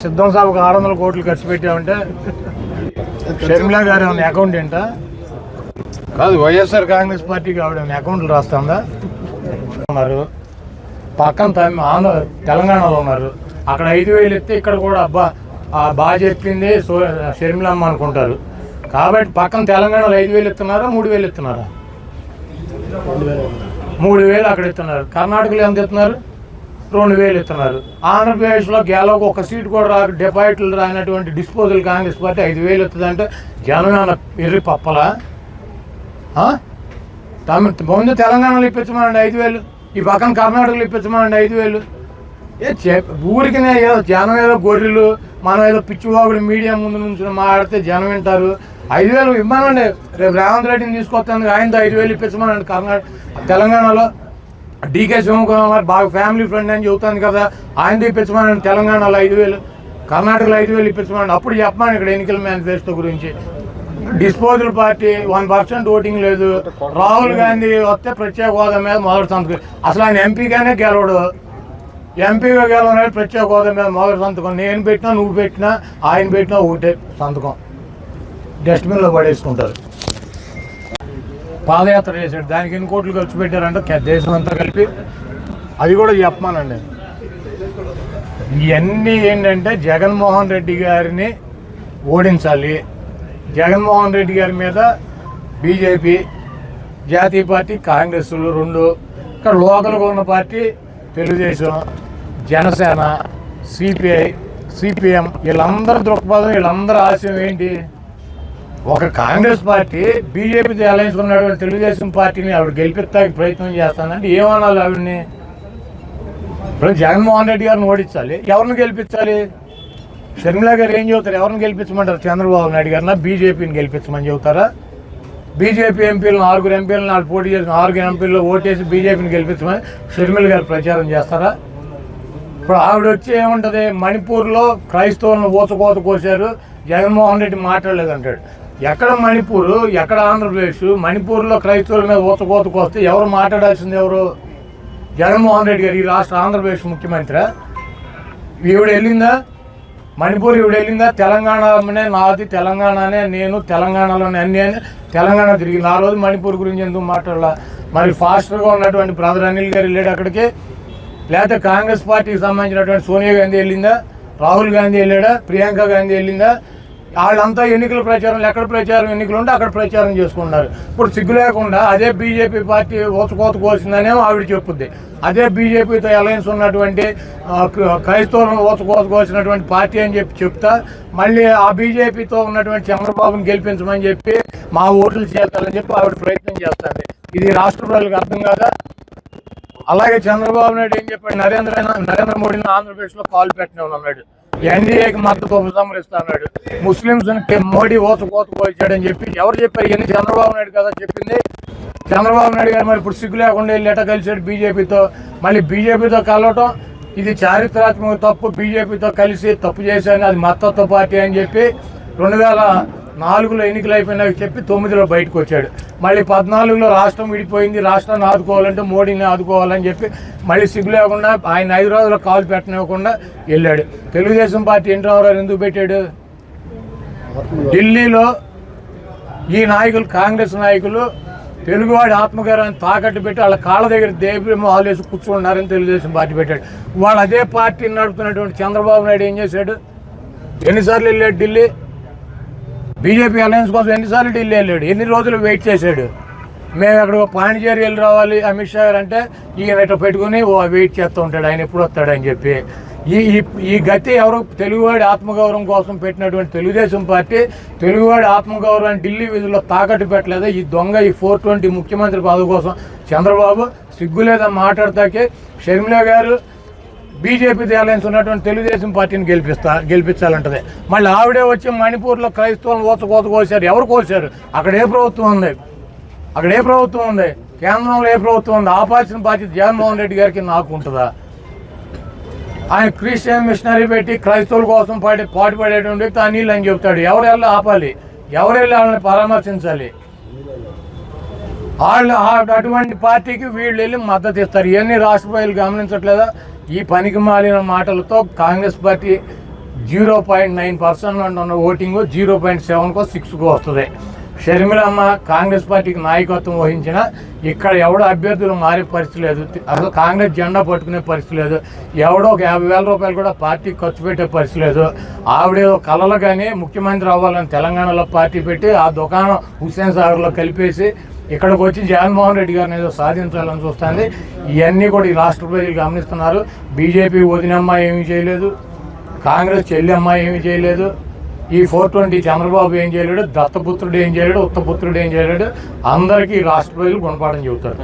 సిద్ధం సభకు ఆరు వందల కోట్లు ఖర్చు పెట్టామంటే షర్మిలా గారు ఏమైనా అకౌంటెంటా కాదు వైఎస్ఆర్ కాంగ్రెస్ పార్టీకి ఆవిడ ఏమైనా అకౌంట్లు రాస్తుందా? ఉన్నారు. పక్కన ఆంధ్ర తెలంగాణలో ఉన్నారు. అక్కడ ఐదు వేలు ఎత్తే ఇక్కడ కూడా అబ్బా బాగా చెప్పింది సో షర్మిలమ్మ అనుకుంటారు. కాబట్టి పక్కన తెలంగాణలో ఐదు వేలు ఎత్తున్నారా మూడు వేలు ఇస్తున్నారా మూడు వేలు అక్కడ ఇస్తున్నారు కర్ణాటకలో ఎంత ఎత్తున్నారు? రెండు వేలు ఇస్తున్నారు. ఆంధ్రప్రదేశ్లో గెలవకు ఒక సీట్ కూడా రాక డిపాజిట్లు రానటువంటి డిస్పోజల్ కాంగ్రెస్ పార్టీ ఐదు వేలు ఇస్తుందంటే జనం ఎర్రి పప్పలా? ఆ? ముందు తెలంగాణలో ఇప్పించమనండి ఐదు వేలు. ఈ పక్కన కర్ణాటకలో ఇప్పించమనండి ఐదు వేలు. ఏ ఊరికి ఏదో జనం ఏదో గొర్రెలు మనం ఏదో పిచ్చివాగుడు మీడియా ముందు నుంచి మాట్లాడితే జనం వింటారు. ఐదు వేలు ఇవ్వమనండి. రేపు రేవంత్ రెడ్డిని తీసుకొస్తాను. ఆయనతో ఐదు వేలు ఇప్పించమనండి కర్ణాటక తెలంగాణలో. డీకే శివకుమార్ బాగా ఫ్యామిలీ ఫ్రెండ్ అని చెబుతాను కదా ఆయన ఇప్పించమని తెలంగాణలో ఐదు వేలు కర్ణాటకలో ఐదు వేలు ఇప్పించమని అప్పుడు చెప్పమని ఇక్కడ ఎన్నికల మేనిఫెస్టో గురించి. Disposal party one percent voting లేదు. రాహుల్ గాంధీ వస్తే ప్రత్యేక హోదా మీద మొదటి సంతకం. అసలు ఆయన ఎంపీగానే గెలవడు. ఎంపీగా గెలవడానికి ప్రత్యేక హోదా మీద మొదటి సంతకం. నేను పెట్టినా నువ్వు పెట్టినా ఆయన పెట్టినా ఒకటే సంతకం. డస్ట్బిన్లో పడేసుకుంటారు. పాదయాత్ర చేశాడు. దానికి ఎన్ని కోట్లు ఖర్చు పెట్టారంటే దేశం అంతా కలిపి అది కూడా చెప్పమానండి ఇవన్నీ ఏంటంటే జగన్మోహన్ రెడ్డి గారిని ఓడించాలి. జగన్మోహన్ రెడ్డి గారి మీద బీజేపీ జాతీయ పార్టీ కాంగ్రెస్లు రెండు. ఇక్కడ లోకల్గా ఉన్న party Telugu Desam Janasena CPI CPM. వీళ్ళందరి దృక్పథం వీళ్ళందరి ఆశయం ఏంటి? ఒక కాంగ్రెస్ పార్టీ బీజేపీతో అలయన్స్ ఉన్నటువంటి తెలుగుదేశం పార్టీని ఆవిడ గెలిపిస్తానికి ప్రయత్నం చేస్తానంటే ఏమనాలి ఆవిడని? ఇప్పుడు జగన్మోహన్ రెడ్డి గారిని ఓడించాలి. ఎవరిని గెలిపించాలి? షర్మిలా గారు ఏం చెబుతారు? ఎవరిని గెలిపించమంటారు? చంద్రబాబు నాయుడు గారిన బీజేపీని గెలిపించమని చెబుతారా? బీజేపీ ఎంపీలను ఆరుగురు ఎంపీలను వాళ్ళు పోటీ చేసిన ఆరుగురు ఎంపీలు ఓటేసి బీజేపీని గెలిపించమని షర్మిల గారు ప్రచారం చేస్తారా? ఇప్పుడు ఆవిడ వచ్చి ఏముంటది? మణిపూర్లో క్రైస్తవులను ఊతకోత కోసారు జగన్మోహన్ రెడ్డి మాట్లాడలేదంటాడు. ఎక్కడ మణిపూర్ ఎక్కడ ఆంధ్రప్రదేశ్ మణిపూర్లో క్రైస్తవుల మీద ఊతకోతకు వస్తే ఎవరు మాట్లాడాల్సింది ఎవరు? జగన్మోహన్ రెడ్డి గారు ఈ రాష్ట్ర ఆంధ్రప్రదేశ్ ముఖ్యమంత్రి. ఈవిడ వెళ్ళిందా? మణిపూర్ ఈవిడ వెళ్ళిందా? తెలంగాణనే నాది తెలంగాణనే నేను తెలంగాణలోనే అన్ని అని తెలంగాణ తిరిగింది. ఆ రోజు మణిపూర్ గురించి ఎందుకు మాట్లాడాల? మరి ఫాస్టర్గా ఉన్నటువంటి బ్రదర్ అనిల్ గారు వెళ్ళాడు అక్కడికి. లేకపోతే కాంగ్రెస్ పార్టీకి సంబంధించినటువంటి సోనియా గాంధీ వెళ్ళిందా? రాహుల్ గాంధీ వెళ్ళాడా? ప్రియాంక గాంధీ వెళ్ళిందా? వాళ్ళంతా ఎన్నికల ప్రచారం ఎక్కడ ప్రచారం ఎన్నికలు ఉంటే అక్కడ ప్రచారం చేసుకున్నారు ఇప్పుడు సిగ్గు లేకుండా అదే బీజేపీ పార్టీ ఓచుకోత కోసిందనేమో ఆవిడ చెప్పుద్ది. అదే బీజేపీతో అలయన్స్ ఉన్నటువంటి క్రైస్తవులను ఓచుకోత కోసినటువంటి పార్టీ అని చెప్పి చెప్తా మళ్ళీ ఆ బీజేపీతో ఉన్నటువంటి చంద్రబాబును గెలిపించమని చెప్పి మా ఓట్లు చేస్తారని చెప్పి ఆవిడ ప్రయత్నం చేస్తుంది. ఇది రాష్ట్ర ప్రజలకు అర్థం కాదా? అలాగే చంద్రబాబు నాయుడు ఏం చెప్పాడు? నరేంద్ర నరేంద్ర మోడీని ఆంధ్రప్రదేశ్లో కాల్ పెట్టిన అన్నాడు ఎన్డీఏకి మద్దతు ఉపసంహరిస్తా ముస్లింస్ మోడీ ఓత కోత కోయించాడని చెప్పి ఎవరు చెప్పారు? ఇవన్నీ చంద్రబాబు నాయుడు కదా చెప్పింది. చంద్రబాబు నాయుడు గారు మరి ఇప్పుడు సిగ్గు లేకుండా వెళ్ళి ఎట కలిసాడు బీజేపీతో. మళ్ళీ బీజేపీతో కలవటం ఇది చారిత్రాత్మక తప్పు. బీజేపీతో కలిసి తప్పు చేశాను అది మద్దతు పార్టీ అని చెప్పి రెండు వేల నాలుగులో ఎన్నికలు అయిపోయినాక చెప్పి తొమ్మిదిలో బయటకు వచ్చాడు. మళ్ళీ పద్నాలుగులో రాష్ట్రం విడిపోయింది రాష్ట్రాన్ని ఆదుకోవాలంటే మోడీని ఆదుకోవాలని చెప్పి మళ్ళీ సిగ్గు లేకుండా ఆయన ఐదు రోజులు కాలు పెట్టనివ్వకుండా వెళ్ళాడు. తెలుగుదేశం పార్టీ ఎన్టీ రామారావు ఎందుకు పెట్టాడు? ఢిల్లీలో ఈ నాయకులు కాంగ్రెస్ నాయకులు తెలుగువాడి ఆత్మగౌరవాన్ని తాకట్టు పెట్టి వాళ్ళ కాళ్ళ దగ్గర దేవి ఆలోచి వేసి కూర్చున్నారని తెలుగుదేశం పార్టీ పెట్టాడు. వాళ్ళు అదే పార్టీని నడుపుతున్నటువంటి చంద్రబాబు నాయుడు ఏం చేశాడు? ఎన్నిసార్లు వెళ్ళాడు ఢిల్లీ? బీజేపీ అలయన్స్ కోసం ఎన్నిసార్లు ఢిల్లీ వెళ్ళాడు? ఎన్ని రోజులు వెయిట్ చేశాడు? మేము అక్కడ పాండిచేరి వెళ్ళి రావాలి అమిత్ షా గారు అంటే ఈయన ఇట్లా పెట్టుకుని ఓ వెయిట్ చేస్తూ ఉంటాడు. ఆయన ఎప్పుడు వస్తాడని చెప్పి. ఈ ఈ- గతి ఎవరు? తెలుగువాడి ఆత్మగౌరవం కోసం పెట్టినటువంటి తెలుగుదేశం పార్టీ తెలుగువాడి ఆత్మగౌరవాన్ని ఢిల్లీ విధుల్లో తాకట్టు పెట్టలేదు? ఈ దొంగ ఈ ఫోర్ ట్వంటీ ముఖ్యమంత్రి పదవి కోసం చంద్రబాబు సిగ్గులేదని మాట్లాడతాకే షర్మిల గారు బీజేపీ అలయన్స్ ఉన్నటువంటి తెలుగుదేశం పార్టీని గెలిపిస్తా గెలిపించాలంటది. మళ్ళీ ఆవిడే వచ్చి మణిపూర్లో క్రైస్తవులను ఓత కోత కోసారు. ఎవరు కోసారు? అక్కడ ఏ ప్రభుత్వం ఉంది? అక్కడ ఏ ప్రభుత్వం ఉంది? కేంద్రంలో ఏ ప్రభుత్వం ఉంది? ఆపాల్సిన బాధ్యత జగన్మోహన్ రెడ్డి గారికి నాకు ఉంటుందా? ఆయన క్రిస్టియన్ మిషనరీ పెట్టి క్రైస్తవుల కోసం పాటి పాటు పడేటువంటి వ్యక్తి అనిల్ అని చెప్తాడు. ఎవరు వెళ్ళి ఆపాలి? ఎవరు వెళ్ళి వాళ్ళని పరామర్శించాలి? వాళ్ళు అటువంటి పార్టీకి వీళ్ళు వెళ్ళి మద్దతు ఇస్తారు. ఇవన్నీ రాష్ట్ర గమనించట్లేదా? ఈ పనికి మాలిన మాటలతో Congress party zero point nine percent ఉన్న ఓటింగ్ జీరో పాయింట్ సెవెన్కో సిక్స్కో వస్తుంది. షర్మిలమ్మ కాంగ్రెస్ పార్టీకి నాయకత్వం వహించిన ఇక్కడ ఎవడో అభ్యర్థులు మారే పరిస్థితి లేదు. అసలు కాంగ్రెస్ జెండా పట్టుకునే పరిస్థితి లేదు. ఎవడో ఒక యాభై వేల రూపాయలు కూడా పార్టీ ఖర్చు పెట్టే పరిస్థితి లేదు. ఆవిడేదో కలలు కానీ ముఖ్యమంత్రి అవ్వాలని తెలంగాణలో పార్టీ పెట్టి ఆ దుకాణం హుస్సేన్ సాగర్లో కలిపేసి ఇక్కడికి వచ్చి జగన్మోహన్ రెడ్డి గారిని ఏదో సాధించాలని చూస్తుంది. ఇవన్నీ కూడా ఈ రాష్ట్ర ప్రజలు గమనిస్తున్నారు. బీజేపీ వదినమ్మ ఏమీ చేయలేదు. కాంగ్రెస్ చెల్లి అమ్మాయి ఏమీ చేయలేదు. ఈ ఫోర్ ట్వంటీ చంద్రబాబు ఏం చేయలేడు. దత్తపుత్రుడు ఏం చేయలేడు. ఉత్తపుత్రుడు ఏం చేయలేడు. అందరికీ ఈ రాష్ట్ర ప్రజలు గుణపాఠం చెబుతారు.